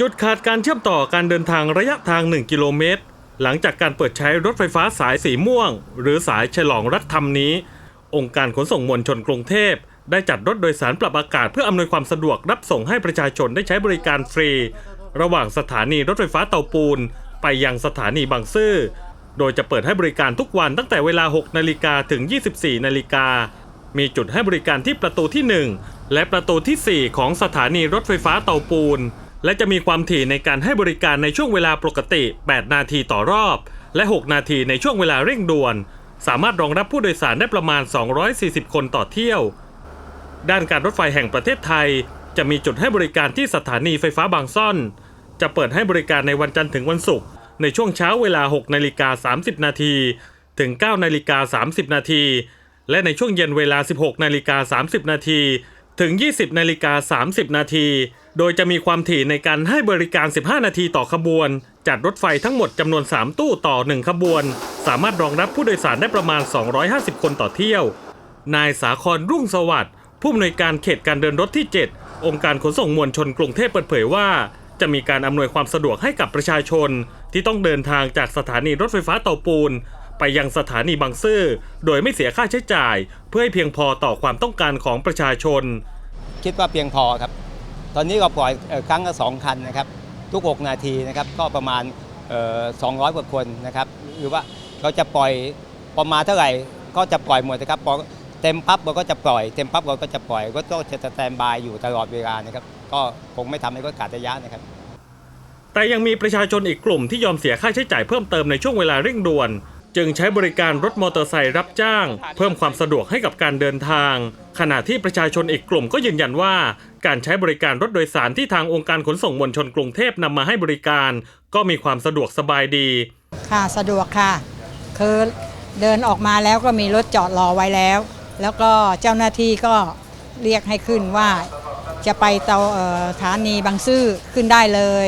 จุดขาดการเชื่อมต่อการเดินทางระยะทาง 1 กิโลเมตร หลังจากการเปิดใช้รถไฟฟ้าสายสีม่วง หรือสายฉลองรัฐธรรมนี้ องค์การขนส่งมวลชนกรุงเทพ ได้จัดรถโดยสารปรับอากาศเพื่ออำนวยความสะดวกรับส่งให้ประชาชนได้ใช้บริการฟรี ระหว่างสถานีรถไฟฟ้าเตาปูน ไปยังสถานีบางซื่อ โดยจะเปิดให้บริการทุกวันตั้งแต่เวลา 6 นาฬิกาถึง 24 นาฬิกา มีจุดให้บริการที่ประตูที่ 1 และประตูทีสี่4 ของสถานีรถไฟฟ้าเตาปูน และจะมีความถี่ในการให้บริการในช่วงเวลาปกติ 8 นาทีต่อรอบ และ 6 นาทีในช่วงเวลาเร่งด่วน สามารถรองรับผู้โดยสารได้ประมาณ 240 คนต่อเที่ยว ด้านการรถไฟแห่งประเทศไทย จะมีจุดให้บริการที่สถานีไฟฟ้าบางซ่อน จะเปิดให้บริการในวันจันทร์ถึงวันศุกร์ในช่วงเช้าเวลา 6 นาฬิกา 30 นาทีถึง 9 นาฬิกา 30 นาทีและในช่วงเย็นเวลา 16 นาฬิกา 30 นาทีถึง 20 นาฬิกา 30 นาที โดยจะมีความถี่ในการให้บริการ 15 นาทีต่อขบวน จัดรถไฟทั้งหมดจำนวน 3 ตู้ต่อ 1 ขบวน สามารถรองรับผู้โดยสารได้ประมาณ 250 คนต่อเที่ยว นายสาครรุ่งสวัสดิ์ผู้อำนวยการเขตการเดินรถที่ 7 องค์การขนส่งมวลชนกรุงเทพเปิดเผยว่า จะมีการอำนวยความสะดวกให้กับประชาชน ที่ต้องเดินทางจากสถานีรถไฟฟ้าเตาปูน ไปยังสถานีบางซื่อโดยไม่เสียค่าใช้จ่าย เพื่อให้เพียงพอต่อความต้องการของประชาชน คิดว่าเพียงพอครับ ตอนนี้ก็ปล่อยครั้งละสองคันนะครับ ทุก 6 นาทีนะครับ ก็ประมาณ 200 กว่าคนนะครับ หรือว่าเราจะปล่อยประมาณเท่าไหร่ก็จะปล่อยหมดนะครับพอเต็มปั๊บเราก็จะปล่อย เต็มปั๊บเราก็จะปล่อย ก็ต้องจะสแตนบายอยู่ตลอดเวลานะครับ ก็คงไม่ทำให้รถขาดระยะนะครับ แต่ยังมีประชาชนอีกกลุ่มที่ยอมเสียค่าใช้จ่ายเพิ่มเติมในช่วงเวลาเร่งด่วน จึงใช้บริการรถมอเตอร์ไซค์รับจ้าง เพิ่มความสะดวกให้กับการเดินทาง ขณะที่ประชาชนอีกกลุ่มก็ยืนยันว่า การใช้บริการรถโดยสารที่ทางองค์การขนส่งมวลชนกรุงเทพนำมาให้บริการ ก็มีความสะดวกสบายดี ค่ะสะดวกค่ะ คือเดินออกมาแล้วก็มีรถจอดรอไว้แล้ว แล้วก็เจ้าหน้าที่ก็เรียกให้ขึ้นว่า จะไปเตาเอ่อสถานีบางซื่อขึ้นได้เลย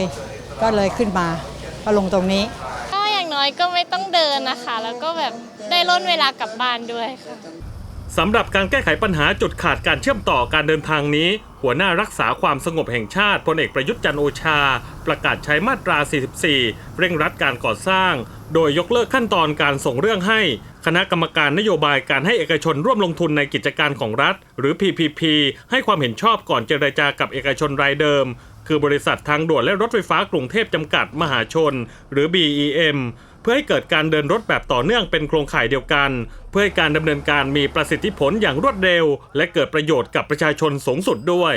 ก็เลยขึ้นมาก็ลงตรงนี้ อย่างน้อยก็ไม่ต้องเดินนะคะ แล้วก็แบบได้ล่นเวลากลับบ้านด้วยค่ะสำหรับการแก้ไขปัญหาจุดขาดการเชื่อมต่อการเดินทางนี้ หัวหน้ารักษาความสงบแห่งชาติพลเอกประยุทธ์จันโอชา ประกาศใช้มาตรา 44 เร่งรัดการก่อสร้าง โดยยกเลิกขั้นตอนการส่งเรื่องให้ คณะกรรมการนโยบายการให้เอกชนร่วมลงทุนในกิจการของรัฐ หรือ PPP ให้ความเห็นชอบก่อนเจรจากับเอกชนรายเดิม คือบริษัททางด่วนและรถไฟฟ้ากรุงเทพจำกัดมหาชน หรือ BEM พื่อให้เกิดการเดินรถแบบต่อเนื่องเป็นโครงข่ายเดียวกัน เพื่อให้การดำเนินการมีประสิทธิผลอย่างรวดเร็ว และเกิดประโยชน์กับประชาชนสูงสุดด้วย